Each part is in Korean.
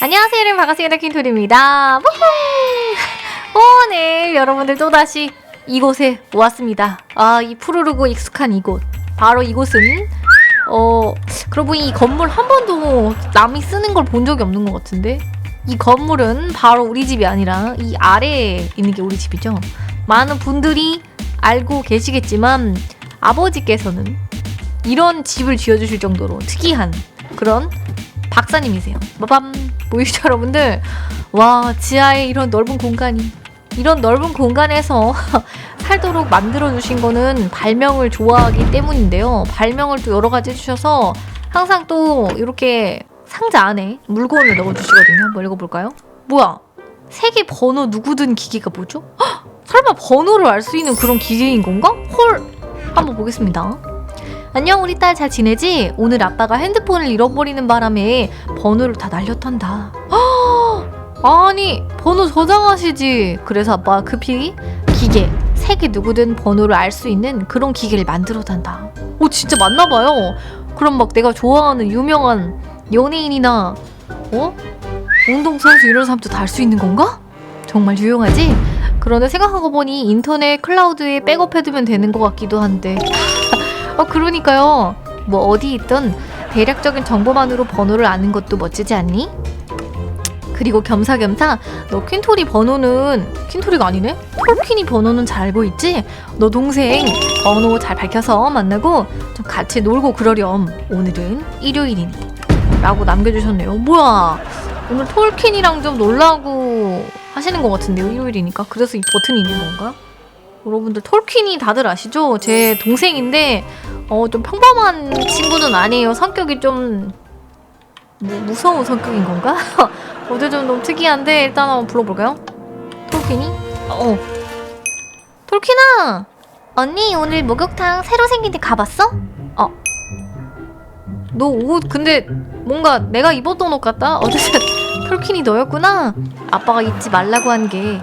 안녕하세요 여러분. 반갑습니다. 킹토리입니다. 오늘 여러분들 또다시 이곳에 모았습니다. 아 이 푸르르고 익숙한 이곳. 바로 이곳은 어 그러고 이 건물 한 번도 남이 쓰는 걸 본 적이 없는 것 같은데? 이 건물은 바로 우리 집이 아니라 이 아래에 있는 게 우리 집이죠. 많은 분들이 알고 계시겠지만 아버지께서는 이런 집을 지어주실 정도로 특이한 그런 박사님이세요. 빠밤 보이시죠 여러분들? 와 지하에 이런 넓은 공간이 이런 넓은 공간에서 살도록 만들어 주신 거는 발명을 좋아하기 때문인데요. 발명을 또 여러 가지 해주셔서 항상 또 이렇게 상자 안에 물건을 넣어 주시거든요. 한번 읽어볼까요? 뭐야? 세계 번호 누구든 기계가 뭐죠? 헉! 설마 번호를 알 수 있는 그런 기계인 건가? 헐! 한번 보겠습니다. 안녕 우리 딸 잘 지내지? 오늘 아빠가 핸드폰을 잃어버리는 바람에 번호를 다 날렸단다. 헉! 아니 번호 저장하시지. 그래서 아빠가 급히 기계 세계 누구든 번호를 알 수 있는 그런 기계를 만들어단다. 오 진짜 맞나봐요. 그럼 막 내가 좋아하는 유명한 연예인이나 어 운동선수 이런 사람도 다 알 수 있는 건가? 정말 유용하지? 그런데 생각하고 보니 인터넷 클라우드에 백업해두면 되는 것 같기도 한데 어, 그러니까요. 뭐 어디 있든 대략적인 정보만으로 번호를 아는 것도 멋지지 않니? 그리고 겸사겸사 너 퀸토리 번호는 퀸토리가 아니네? 톨킨이 번호는 잘 알고 있지? 너 동생 번호 잘 밝혀서 만나고 좀 같이 놀고 그러렴. 오늘은 일요일이니. 라고 남겨주셨네요. 뭐야? 오늘 톨킨이랑 좀 놀라고 하시는 것 같은데요. 일요일이니까. 그래서 이 버튼이 있는 건가? 여러분들 톨킨이 다들 아시죠? 제 동생인데 어 좀 평범한 친구는 아니에요. 성격이 좀 무, 무서운 성격인 건가? 어제 좀 너무 특이한데 일단 한번 불러볼까요? 톨킨이? 어. 톨킨아! 언니 오늘 목욕탕 새로 생긴 데 가봤어? 어. 너 옷 근데 뭔가 내가 입었던 옷 같다? 어쨌든 톨킨이 너였구나? 아빠가 잊지 말라고 한 게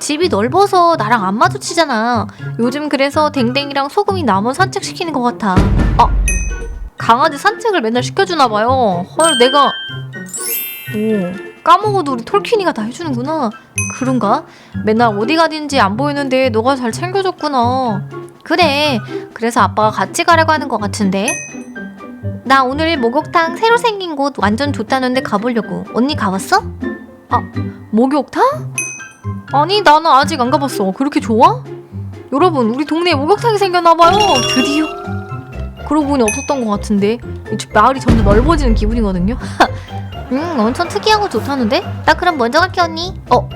집이 넓어서 나랑 안 마주치잖아. 요즘 그래서 댕댕이랑 소금이 나무 산책시키는 것 같아. 아, 강아지 산책을 맨날 시켜주나 봐요. 헐, 내가 오 까먹어도 우리 톨킨이가 다 해주는구나. 그런가? 맨날 어디 가든지 안 보이는데 너가 잘 챙겨줬구나. 그래. 그래서 아빠가 같이 가려고 하는 것 같은데. 나 오늘 목욕탕 새로 생긴 곳 완전 좋다는데 가보려고. 언니 가봤어? 아, 목욕탕? 아니 나는 아직 안 가봤어. 그렇게 좋아? 여러분 우리 동네에 목욕탕이 생겼나봐요. 드디어. 그러고 보니 없었던 것 같은데 이쪽 마을이 점점 넓어지는 기분이거든요. 음 엄청 특이하고 좋다는데? 나 그럼 먼저 갈게 언니. 어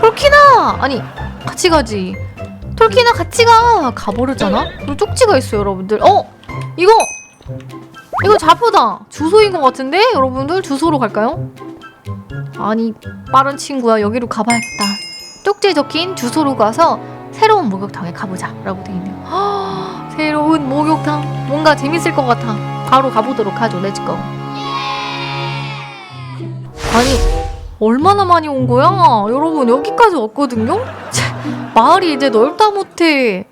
톨키나 아니 같이 가지. 톨키나 같이 가. 가버렸잖아. 그리고 쪽지가 있어요 여러분들. 어 이거 이거 좌표다. 주소인 것 같은데 여러분들 주소로 갈까요? 아니 빠른 친구야. 여기로 가봐야겠다. 쪽지에 적힌 주소로 가서 새로운 목욕탕에 가보자. 라고 돼 있네요. 허, 새로운 목욕탕. 뭔가 재밌을 것 같아. 바로 가보도록 하죠. 렛츠고 아니 얼마나 많이 온 거야? 여러분 여기까지 왔거든요? 차, 마을이 이제 넓다 못해.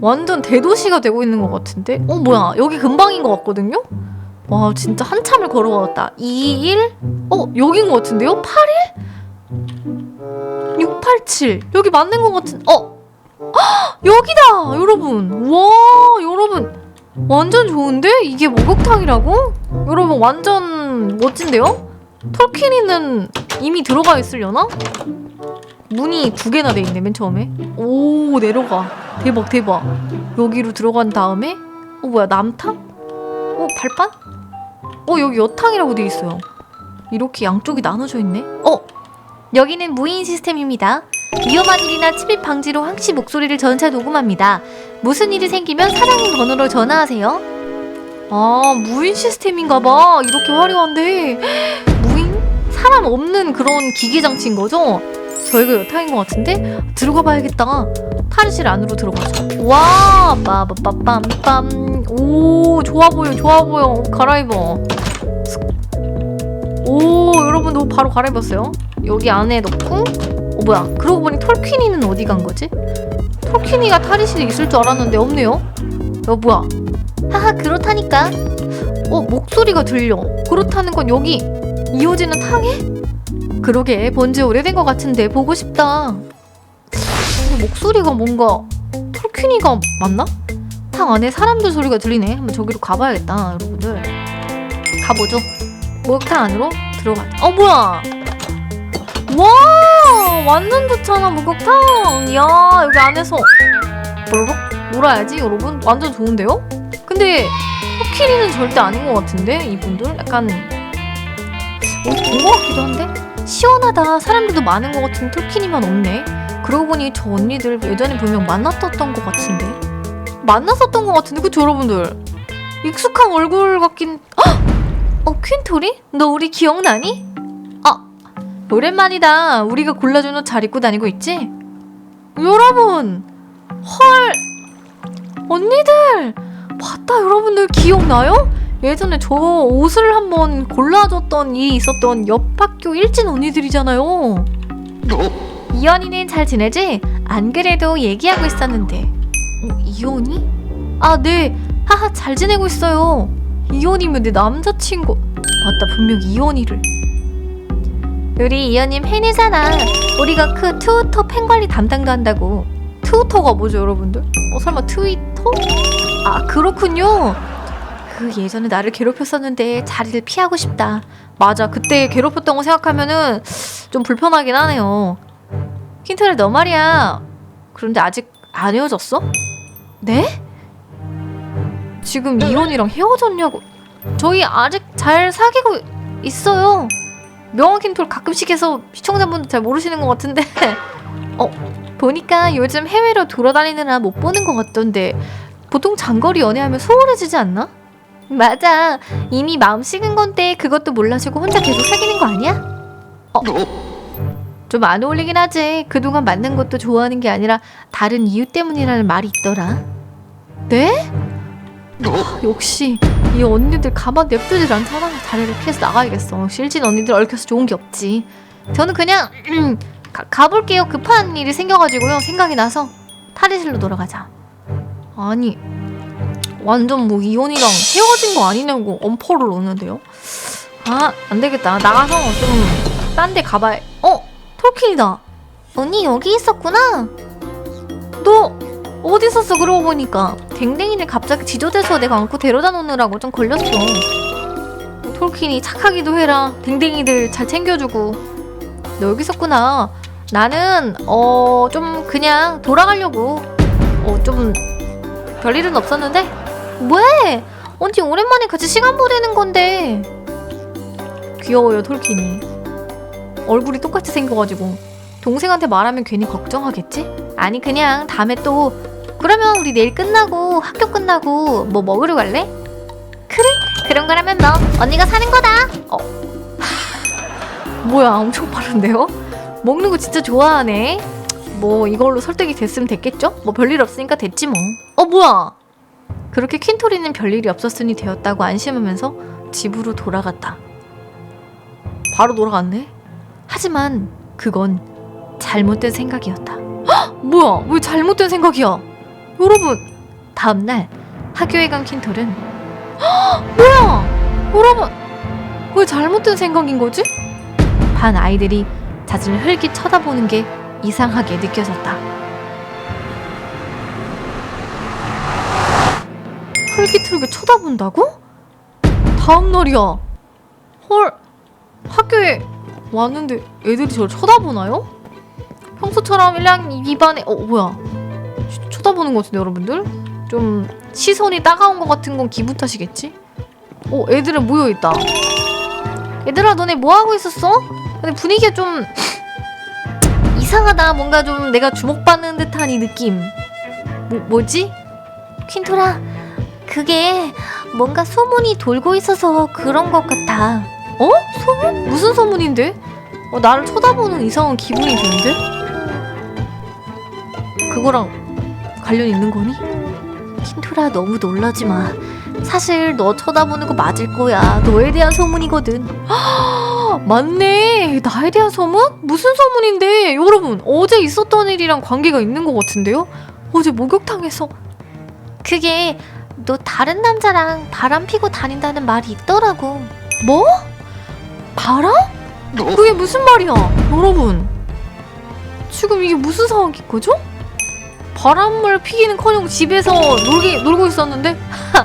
완전 대도시가 되고 있는 것 같은데? 어 뭐야. 여기 금방인 것 같거든요 와 진짜 한참을 걸어왔다. 2일? 어 여긴 것 같은데요? 8일? 687 여기 맞는 것 같은 어! 헉, 여기다! 여러분! 와 여러분! 완전 좋은데? 이게 목욕탕이라고? 여러분 완전 멋진데요? 톨키니는 이미 들어가 있으려나? 문이 두 개나 돼 있네 맨 처음에. 오 내려가. 대박 대박. 여기로 들어간 다음에? 어 뭐야 남탕? 어 발판 어 여기 여탕이라고 돼 있어요 이렇게 양쪽이 나눠져 있네 어 여기는 무인 시스템입니다. 위험한 일이나 침입 방지로 항시 목소리를 전차 녹음합니다. 무슨 일이 생기면 사장님 번호로 전화하세요. 아, 무인 시스템인가봐. 이렇게 화려한데. 무인? 사람 없는 그런 기계 장치인 거죠? 저희가 여탕인 것 같은데? 들어가 봐야겠다. 탈의실 안으로 들어가자. 와, 빠바빠빰빰. 오, 좋아 보여, 좋아 보여. 옷 갈아입어. 오, 여러분, 너 바로 갈아입었어요. 여기 안에 넣고 어 뭐야 그러고 보니 톨퀴니는 어디 간 거지? 톨퀴니가 탈의실에 있을 줄 알았는데 없네요 야 뭐야 하하 그렇다니까 어 목소리가 들려 그렇다는 건 여기 이호진은 탕해? 그러게 본 지 오래된 것 같은데 보고 싶다. 근데 목소리가 뭔가 톨키니가 맞나? 탕 안에 사람들 소리가 들리네. 한번 저기로 가봐야겠다, 여러분들. 가보죠. 목욕탕 안으로 들어가. 어 뭐야? 와 완전 좋잖아 목욕탕. 야 여기 안에서 뭐라고? 놀아야지 여러분. 완전 좋은데요? 근데 코끼리는 절대 아닌 것 같은데 이분들 약간 본것 같기도 한데 시원하다. 사람들도 많은 것 같은 톨키니만 없네. 그러고 보니 저 언니들 예전에 분명 만났었던 것 같은데 만났었던 것 같은데 그쵸 여러분들 익숙한 얼굴 같긴 헉! 어 퀸토리? 너 우리 기억나니? 아 오랜만이다 우리가 골라준 옷 잘 입고 다니고 있지? 여러분 헐 언니들 봤다 여러분들 기억나요? 예전에 저 옷을 한번 골라줬던 일이 있었던 옆 학교 일진 언니들이잖아요. 이현이는 잘 지내지? 안 그래도 얘기하고 있었는데. 어, 이현이? 아 네. 하하 잘 지내고 있어요. 이현이면 내 남자친구. 맞다 분명 이현이를. 우리 이현님 팬이잖아. 우리가 그 트위터 팬 관리 담당도 한다고. 트위터가 뭐죠 여러분들? 어 설마 트위터? 아 그렇군요 그 예전에 나를 괴롭혔었는데 자리를 피하고 싶다. 맞아. 그때 괴롭혔던 거 생각하면은 좀 불편하긴 하네요. 킨트를 너 말이야. 그런데 아직 안 헤어졌어? 네? 지금 이혼이랑 헤어졌냐고. 저희 아직 잘 사귀고 있어요. 명언 킨톨 가끔씩 해서 시청자분들 잘 모르시는 것 같은데. 어 보니까 요즘 해외로 돌아다니느라 못 보는 것 같던데 보통 장거리 연애하면 소홀해지지 않나? 맞아 이미 마음 식은 건데 그것도 몰라주고 혼자 계속 사귀는 거 아니야? 어 좀 안 어울리긴 하지. 그동안 만난 것도 좋아하는 게 아니라 다른 이유 때문이라는 말이 있더라. 네? 아, 역시 이 언니들 가만 냅두질 않잖아. 자리를 피해서 나가야겠어. 실진 언니들 얽혀서 좋은 게 없지. 저는 그냥 음, 가, 가볼게요. 급한 일이 생겨가지고요. 생각이 나서 탈의실로 돌아가자. 아니 완전 뭐 이혼이랑 헤어진 거 아니냐고 엄포를 놓는데요. 아 안 되겠다. 나가서 좀 딴 데 가봐야. 어 톨킨이다. 언니 여기 있었구나. 너 어디 있었어? 그러고 보니까 댕댕이를 갑자기 지저대서 내가 안고 데려다 놓느라고 좀 걸렸어. 톨킨이 착하기도 해라. 댕댕이들 잘 챙겨주고. 너 여기 있었구나. 나는 어 좀 그냥 돌아가려고. 어 좀 별일은 없었는데. 왜? 언니 오랜만에 같이 시간 보내는 건데. 귀여워요 톨킨이. 얼굴이 똑같이 생겨가지고 동생한테 말하면 괜히 걱정하겠지? 아니 그냥 다음에 또 그러면 우리 내일 끝나고 학교 끝나고 뭐 먹으러 갈래? 그래 그런 거라면 뭐 언니가 사는 거다 어 하, 뭐야 엄청 빠른데요? 먹는 거 진짜 좋아하네 뭐 이걸로 설득이 됐으면 됐겠죠? 뭐 별일 없으니까 됐지 뭐 어 뭐야 그렇게 퀸토리는 별일이 없었으니 되었다고 안심하면서 집으로 돌아갔다 바로 돌아갔네 하지만 그건 잘못된 생각이었다. 헉! 뭐야? 왜 잘못된 생각이야? 여러분, 다음날 학교에 간 킨톨은 헉! 뭐야? 여러분, 왜 잘못된 생각인 거지? 반 아이들이 자신을 흘기 쳐다보는 게 이상하게 느껴졌다. 흘기틀게 쳐다본다고? 다음 날이야. 헐, 학교에 왔는데 애들이 저를 쳐다보나요? 평소처럼 1학 2반에 어 뭐야 치- 쳐다보는 것 같은데 여러분들? 좀 시선이 따가운 것 같은 건 기분 탓이겠지? 어 애들은 모여있다 얘들아 너네 뭐하고 있었어? 근데 분위기가 좀 이상하다 뭔가 좀 내가 주목받는 듯한 이 느낌 뭐, 뭐지? 퀸토라 그게 뭔가 소문이 돌고 있어서 그런 것 같아 어? 소문? 무슨 소문인데? 어, 나를 쳐다보는 이상한 기분이 드는데? 그거랑 관련 있는 거니? 킨토라 너무 놀라지 마. 사실 너 쳐다보는 거 맞을 거야. 너에 대한 소문이거든. 맞네. 나에 대한 소문? 무슨 소문인데? 여러분, 어제 있었던 일이랑 관계가 있는 것 같은데요? 어제 목욕탕에서 그게 너 다른 남자랑 바람 피고 다닌다는 말이 있더라고. 뭐? 바람? 그게 무슨 말이야 여러분 지금 이게 무슨 상황인 거죠? 바람을 피기는커녕 집에서 놀기, 놀고 있었는데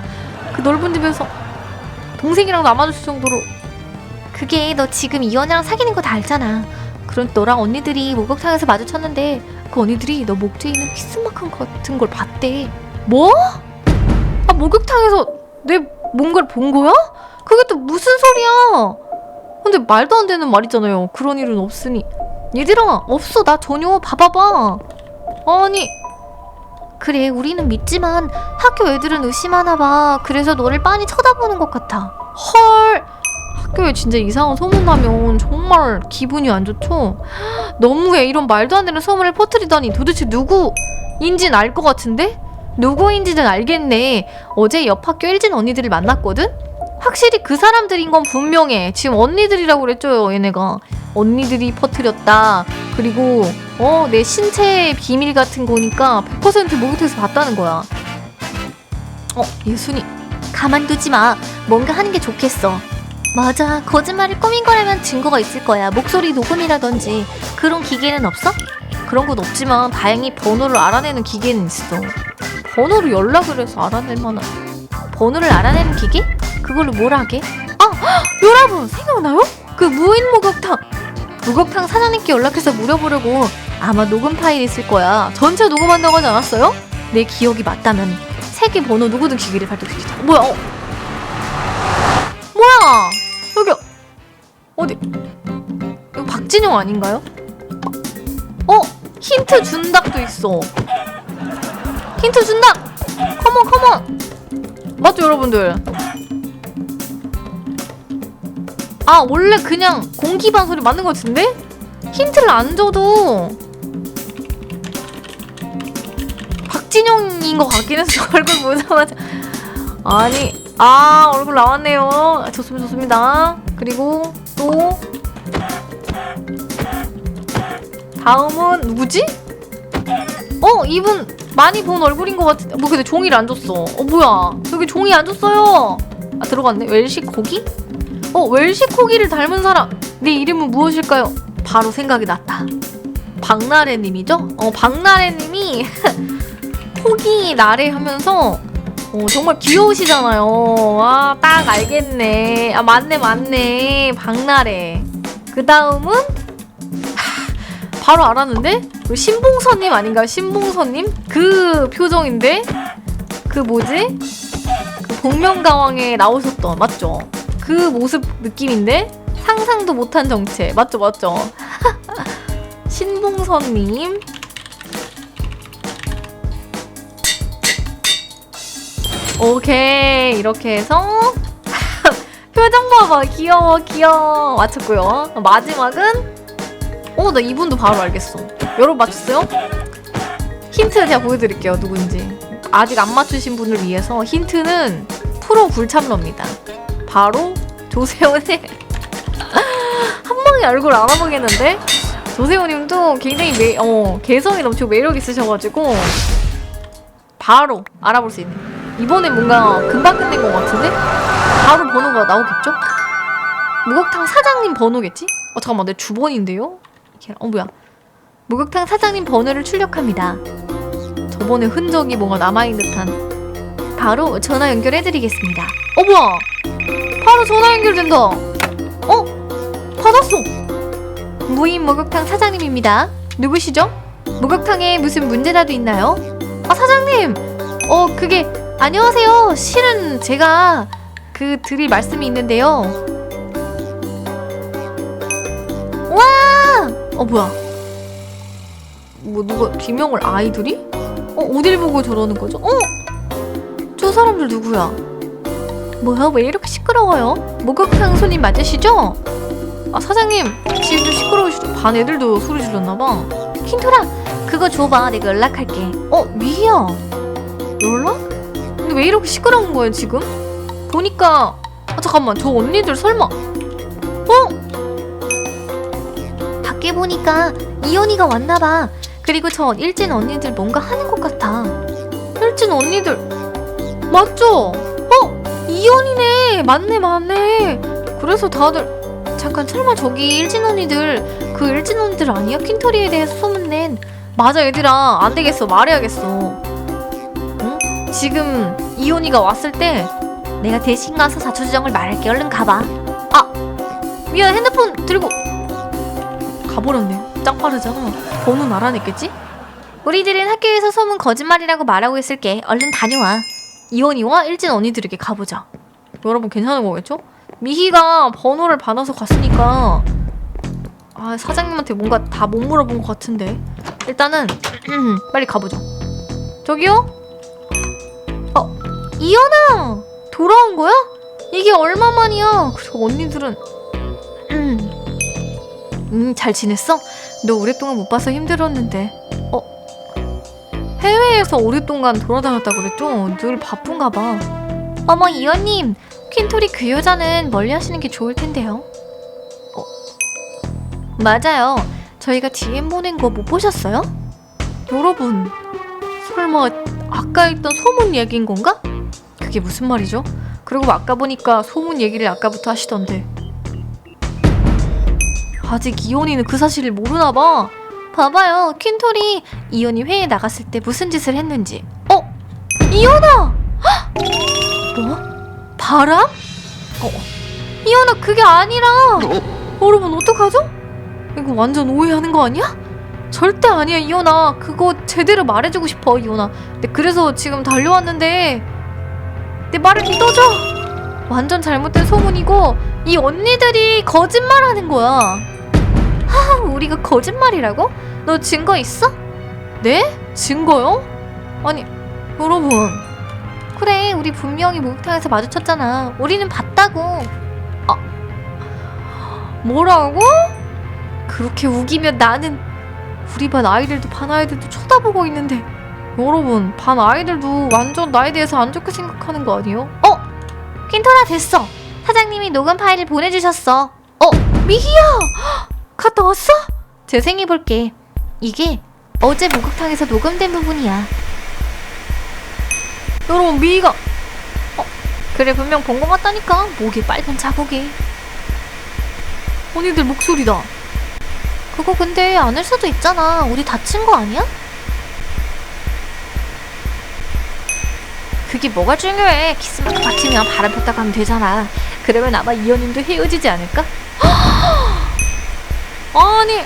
그 넓은 집에서 동생이랑 남아줄 정도로 그게 너 지금 이현이랑 사귀는 거 다 알잖아 그럼 너랑 언니들이 목욕탕에서 마주쳤는데 그 언니들이 너 목뒤에 있는 키스마크 같은 걸 봤대 뭐? 아 목욕탕에서 내 뭔가를 본 거야? 그게 또 무슨 소리야? 근데 말도 안 되는 말이잖아요. 그런 일은 없으니. 얘들아 없어. 나 전혀. 봐봐봐. 아니. 그래 우리는 믿지만 학교 애들은 의심하나 봐. 그래서 너를 빤히 쳐다보는 것 같아. 헐. 학교에 진짜 이상한 소문 나면 정말 기분이 안 좋죠? 너무해. 이런 말도 안 되는 소문을 퍼뜨리다니. 도대체 누구인진 알 것 같은데 누구인지는 알겠네. 어제 옆 학교 일진 언니들을 만났거든? 확실히 그 사람들인 건 분명해. 지금 언니들이라고 그랬죠 얘네가. 언니들이 퍼뜨렸다. 그리고 어 내 신체 비밀 같은 거니까 100% 목욕탕에서 봤다는 거야. 어 예순이. 가만두지 마. 뭔가 하는 게 좋겠어. 맞아. 거짓말을 꾸민 거라면 증거가 있을 거야. 목소리 녹음이라든지. 그런 기계는 없어? 그런 건 없지만 다행히 번호를 알아내는 기계는 있어 번호로 연락을 해서 알아낼 만한 번호를 알아내는 기계? 그걸로 뭘 하게? 아 헉, 여러분 생각나요? 그 무인 목욕탕 목욕탕 사장님께 연락해서 물어보려고 아마 녹음 파일 있을 거야 전체 녹음한다고 하지 않았어요? 내 기억이 맞다면 세계 번호 누구든 기기를 발동시키자 뭐야 어. 뭐야 여기 어디 이거 박진영 아닌가요? 어 힌트 준답도 있어 힌트 준답 컴온 컴온. 맞죠 여러분들? 아 원래 그냥 공기반 소리 맞는 것 같은데? 힌트를 안 줘도. 박진영인 것 같긴 했어 얼굴 보자마자. 아니 아 얼굴 나왔네요. 아, 좋습니다 좋습니다. 그리고 또. 다음은 누구지? 어 이분 많이 본 얼굴인 것 같은데. 뭐 근데 종이를 안 줬어. 어 뭐야. 여기 종이 안 줬어요. 아 들어갔네. 웰시 코기? 어 웰시 코기를 닮은 사람. 내 이름은 무엇일까요? 바로 생각이 났다. 박나래님이죠? 어 박나래님이 코기 나래 하면서 어, 정말 귀여우시잖아요. 아딱 알겠네. 아 맞네 맞네. 박나래. 그 다음은? 바로 알았는데? 그 신봉선님 아닌가요? 신봉선님? 그 표정인데? 그 뭐지? 그 복면가왕에 나오셨던 맞죠? 그 모습 느낌인데? 상상도 못한 정체. 맞죠 맞죠? 신봉선님. 오케이. 이렇게 해서 표정 봐봐. 귀여워 귀여워. 맞췄고요. 마지막은 어, 나 이분도 바로 알겠어. 여러분 맞췄어요? 힌트 제가 보여드릴게요. 누군지. 아직 안 맞추신 분을 위해서 힌트는 프로 불참러입니다. 바로 조세훈의 한 방에 얼굴 알아보겠는데? 조세훈님도 굉장히 매, 어, 개성이 넘치고 매력 있으셔가지고 바로 알아볼 수 있는. 이번에 뭔가 금방 끝낸 것 같은데? 바로 번호가 나오겠죠? 목욕탕 사장님 번호겠지? 어 잠깐만 내 주번인데요? 어 뭐야. 목욕탕 사장님 번호를 출력합니다. 저번에 흔적이 뭔가 남아있는 듯한. 바로 전화 연결해드리겠습니다. 어 뭐야. 바로 전화 연결된다. 어? 받았어. 무인 목욕탕 사장님입니다. 누구시죠? 목욕탕에 무슨 문제라도 있나요? 아 사장님! 어 그게 안녕하세요. 실은 제가 그 드릴 말씀이 있는데요 어 뭐야? 뭐 누가 비명을 아이들이? 어 어딜 보고 저러는 거죠? 어? 저 사람들 누구야? 뭐야 왜 이렇게 시끄러워요? 목욕탕 손님 맞으시죠? 아 사장님 좀 시끄러우시죠? 반 애들도 소리 질렀나봐 킨토라 그거 줘봐 내가 연락할게 어 미희야 연락? 근데 왜 이렇게 시끄러운 거예요 지금? 보니까 아 잠깐만 저 언니들 설마 보니까 이온이가 왔나봐. 그리고 저 일진 언니들 뭔가 하는 것 같아. 일진 언니들 맞죠? 어 이온이네. 맞네 맞네. 그래서 다들 잠깐 설마 저기 일진 언니들 그 일진 언니들 아니야? 퀸토리에 대해서 소문낸 맞아 얘들아 안 되겠어 말해야겠어 응? 지금 이온이가 왔을 때 내가 대신 가서 자초지정을 말할게 얼른 가봐 아 미안 핸드폰 들고 가버렸네 짱 빠르잖아 번호는 알아냈겠지? 우리들은 학교에서 소문 거짓말이라고 말하고 있을게. 얼른 다녀와. 이온이와 일진 언니들에게 가보자. 여러분 괜찮은 거겠죠? 미희가 번호를 받아서 갔으니까. 아 사장님한테 뭔가 다 못 물어본 것 같은데. 일단은 빨리 가보죠. 저기요? 어 이연아! 돌아온 거야? 이게 얼마 만이야? 그리고 언니들은 음 잘 지냈어? 너 오랫동안 못 봐서 힘들었는데 어 해외에서 오랫동안 돌아다녔다 그랬죠? 늘 바쁜가 봐 어머 이연님 퀸토리 그 여자는 멀리 하시는 게 좋을 텐데요. 어, 맞아요. 저희가 DM 보낸 거 못 보셨어요? 여러분, 설마 아까 했던 소문 얘기인 건가? 그게 무슨 말이죠? 그리고 아까 보니까 소문 얘기를 아까부터 하시던데. 아직 이온이는 그 사실을 모르나 봐. 봐봐요. 퀸토리 이온이 회에 나갔을 때 무슨 짓을 했는지. 어? 이온아! 헉! 뭐? 바람? 어, 이현아 그게 아니라 여러분 어떡하죠? 이거 완전 오해하는 거 아니야? 절대 아니야 이현아 그거 제대로 말해주고 싶어 이현아 근데 그래서 지금 달려왔는데 내 말을 믿어줘 완전 잘못된 소문이고 이 언니들이 거짓말하는 거야 하 우리가 거짓말이라고? 너 증거 있어? 네? 증거요? 아니 여러분 그래, 우리 분명히 목욕탕에서 마주쳤잖아. 우리는 봤다고. 아, 뭐라고? 그렇게 우기면 나는 우리 반 아이들도 반 아이들도 쳐다보고 있는데 여러분 반 아이들도 완전 나에 대해서 안 좋게 생각하는 거 아니에요? 어? 퀸토나 됐어. 사장님이 녹음 파일을 보내주셨어. 어? 미희야! 갔다 왔어? 재생해볼게. 이게 어제 목욕탕에서 녹음된 부분이야. 여러분 미희가 어 그래 분명 본 것 같다니까 목에 빨간 자국이 언니들 목소리다 그거 근데 아닐 수도 있잖아 우리 다친 거 아니야? 그게 뭐가 중요해 키스마크 파티면 바람 폈다 가면 되잖아 그러면 아마 이현님도 헤어지지 않을까? 아니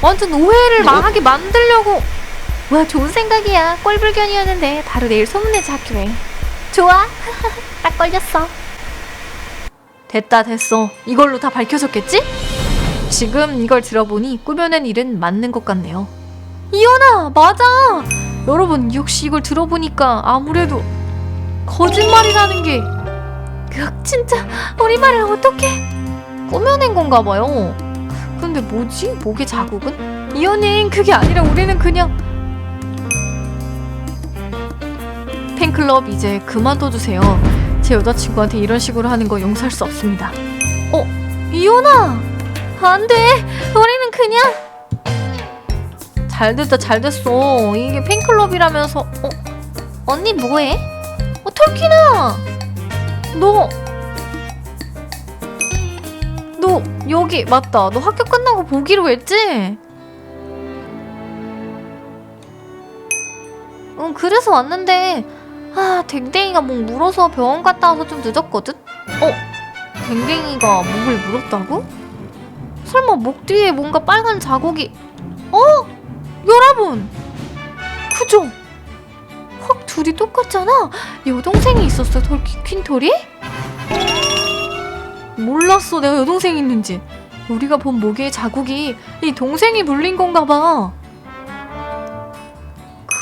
완전 오해를 망하게 만들려고. 와 좋은 생각이야. 꼴불견이었는데 바로 내일 소문내자 학교에 좋아. 딱 걸렸어. 됐다 됐어. 이걸로 다 밝혀졌겠지? 지금 이걸 들어보니 꾸며낸 일은 맞는 것 같네요. 이현아 맞아. 여러분 역시 이걸 들어보니까 아무래도 거짓말이라는 게. 으악 진짜. 우리 말을 어떻게 꾸며낸 건가 봐요 근데 뭐지? 목의 자국은? 이현님 그게 아니라 우리는 그냥 팬클럽 이제 그만둬주세요. 제 여자친구한테 이런 식으로 하는 거 용서할 수 없습니다. 어, 이혼아! 안 돼! 우리는 그냥! 잘 됐다, 잘 됐어. 이게 팬클럽이라면서. 어, 언니 뭐해? 어, 털키나! 너, 너 여기 맞다. 너 학교 끝나고 보기로 했지? 응, 그래서 왔는데 아, 댕댕이가 목 물어서 병원 갔다 와서 좀 늦었거든? 어? 댕댕이가 목을 물었다고? 설마 목 뒤에 뭔가 빨간 자국이 어? 여러분! 그죠? 헉 둘이 똑같잖아? 여동생이 있었어 톨키 퀸토리? 몰랐어 내가 여동생이 있는지. 우리가 본 목에 자국이 이 동생이 물린 건가 봐.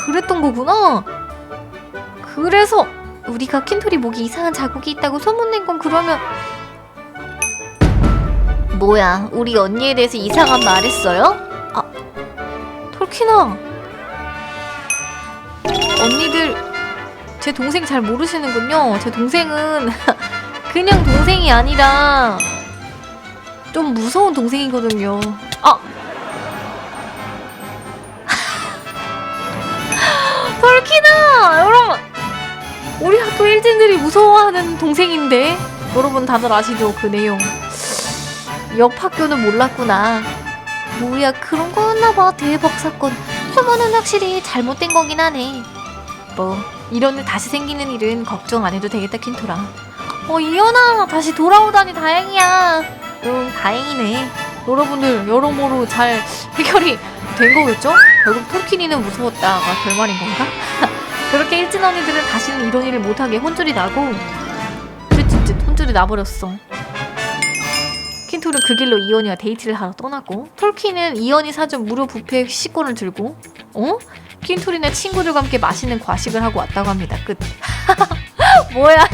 그랬던 거구나. 그래서 우리가 킨토리 목에 이상한 자국이 있다고 소문낸 건 그러면 뭐야 우리 언니에 대해서 이상한 말 했어요? 아 톨키나. 언니들 제 동생 잘 모르시는군요. 제 동생은 그냥 동생이 아니라 좀 무서운 동생이거든요 아 톨키나 여러분 우리 학교 일진들이 무서워하는 동생인데 여러분 다들 아시죠 그 내용 역학교는 몰랐구나. 뭐야 그런 거였나 봐 대박 사건. 휴머는 확실히 잘못된 거긴 하네. 뭐 이런 일 다시 생기는 일은 걱정 안 해도 되겠다 킨토라. 어 이현아 다시 돌아오다니 다행이야. 응 다행이네. 여러분들 여러모로 잘 해결이 된 거겠죠? 결국 톨키니는 무서웠다가 결말인 건가? 그렇게 일진 언니들은 다시는 이런 일을 못하게 혼쭐이 나고 쯧쯧쯧 혼쭐이 나버렸어. 킨토는 그 길로 이언이와 데이트를 하러 떠났고 톨키는 이언이 사준 무료 뷔페 식권을 들고 어? 킨토리는 친구들과 함께 맛있는 과식을 하고 왔다고 합니다. 끝. 뭐야?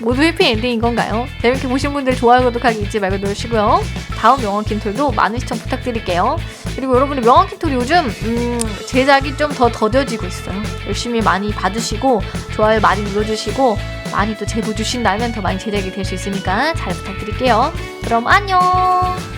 모두 해피엔딩인 건가요? 재밌게 보신 분들 좋아요, 구독하기 잊지 말고 누르시고요. 다음 명언 킨톨도 많은 시청 부탁드릴게요. 그리고 여러분들 명언 킨톨 요즘 음, 제작이 좀 더 더뎌지고 있어요. 열심히 많이 봐주시고 좋아요 많이 눌러주시고 많이 또 제보 주신다면 더 많이 제작이 될 수 있으니까 잘 부탁드릴게요. 그럼 안녕.